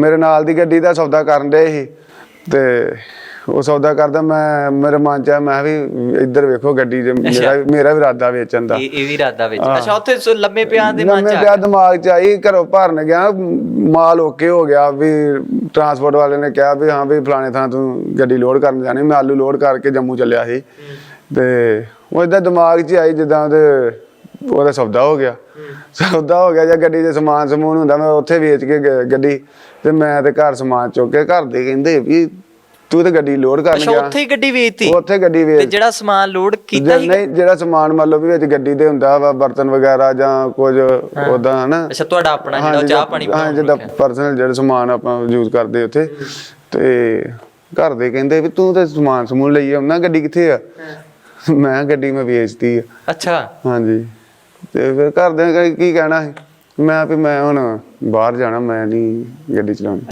ਮੇਰੇ ਨਾਲ ਦੀ ਗੱਡੀ ਦਾ ਸੌਦਾ ਕਰਨ ਦੇ ਸੀ ਤੇ ਉਹ ਸੌਦਾ ਕਰਦਾ ਮੈਂ ਮੇਰੇ ਮਨ ਚ ਆ ਮੈਂ ਵੀ ਇੱਧਰ ਵੇਖੋ ਗੱਡੀ ਜੇ ਮੇਰਾ ਮੇਰਾ ਵੀ ਇਰਾਦਾ ਵੇਚਣ ਦਾ। ਇਹ ਇਹ ਵੀ ਇਰਾਦਾ ਵਿੱਚ। ਅੱਛਾ ਉੱਥੇ ਸੋ ਲੰਮੇ ਪਿਆ ਦੇ ਮਨ ਚ ਆ ਪਿਆ ਦਿਮਾਗ ਚ ਆਈ ਘਰੋਂ ਭਰਨ ਗਿਆ ਮਾਲ ਓਕੇ ਹੋ ਗਿਆ ਵੀ ਟਰਾਂਸਪੋਰਟ ਵਾਲੇ ਨੇ ਕਿਹਾ ਵੀ ਹਾਂ ਵੀ ਫਲਾਣੇ ਥਾਂ ਤੂੰ ਗੱਡੀ ਲੋਡ ਕਰਨ ਜਾਣੀ ਮੈਂ ਆਲੂ ਲੋਡ ਕਰਕੇ ਜੰਮੂ ਚੱਲਿਆ ਸੀ। ਤੇ ਉਹ ਇਦਾਂ ਦਿਮਾਗ 'ਚ ਹੀ ਆਈ ਜਿੱਦਾਂ ਉਹਦੇ ਉਹਦਾ ਸੌਦਾ ਹੋ ਗਿਆ। ਸੌਦਾ ਹੋ ਗਿਆ ਜਾਂ ਗੱਡੀ 'ਚ ਸਮਾਨ ਸਮੂਨ ਹੁੰਦਾ ਮੈਂ ਉੱਥੇ ਵੇਚ ਕੇ ਗ- ਗੱਡੀ ਤੇ ਮੈਂ ਤੇ ਘਰ ਸਮਾਨ ਚੁੱਕ ਕੇ ਘਰ ਦੇ ਕਹਿੰਦੇ ਵੀ ਤੂੰ ਤੇ ਗੱਡੀ ਲੋਡ ਕਰਨ ਅੱਛਾ ਗਿਆ। ਉੱਥੇ ਹੀ ਗੱਡੀ ਵੇਚਤੀ? ਉੱਥੇ ਗੱਡੀ ਤੇ ਵੇਚ ਜਿਹੜਾ ਸਮਾਨ ਲੋਡ ਕੀਤਾ ਸੀ ਨਹੀਂ ਜਿਹੜਾ ਸਮਾਨ ਮੰਨ ਲਓ ਵੀ ਵਿੱਚ ਗੱਡੀ ਦੇ ਹੁੰਦਾ ਵਾ ਬਰਤਨ ਵਗੈਰਾ ਜਾਂ ਕੁਝ ਉਦਾਂ ਹਨਾ। ਅੱਛਾ ਤੁਹਾਡਾ ਆਪਣਾ ਜਿਹੜਾ ਉਹ ਚਾਹ ਪਾਣੀ ਹਾਂ ਬਣਾਉਣ ਜਿੱਦਾਂ। ਪਰਸਨਲ ਜਿਹੜਾ ਸਮਾਨ ਆਪਾਂ ਯੂਜ਼ ਕਰਦੇ ਉੱਥੇ। ਤੇ ਘਰ ਦੇ ਕਹਿੰਦੇ ਵੀ ਤੂੰ ਤੇ ਸਮਾਨ ਸਮੂਨ ਲਈ ਆਉਣਾ ਗੱਡੀ ਕਿੱਥੇ ਆ? ਮੈਂ ਕਿਹਾ ਗੱਡੀ ਮੈਂ ਵੇਚਤੀ ਆ। ਅੱਛਾ। ਹਾਂਜੀ। ਤੇ ਫਿਰ ਘਰਦਿਆਂ ਦੇ ਕੀ ਕਹਿਣਾ ਸੀ? ਮੈਂ ਵੀ ਮੈਂ ਹੁਣ ਬਾਹਰ ਜਾਣਾ, ਮੈਂ ਨਹੀਂ ਗੱਡੀ ਚਲਾਉਣੀ।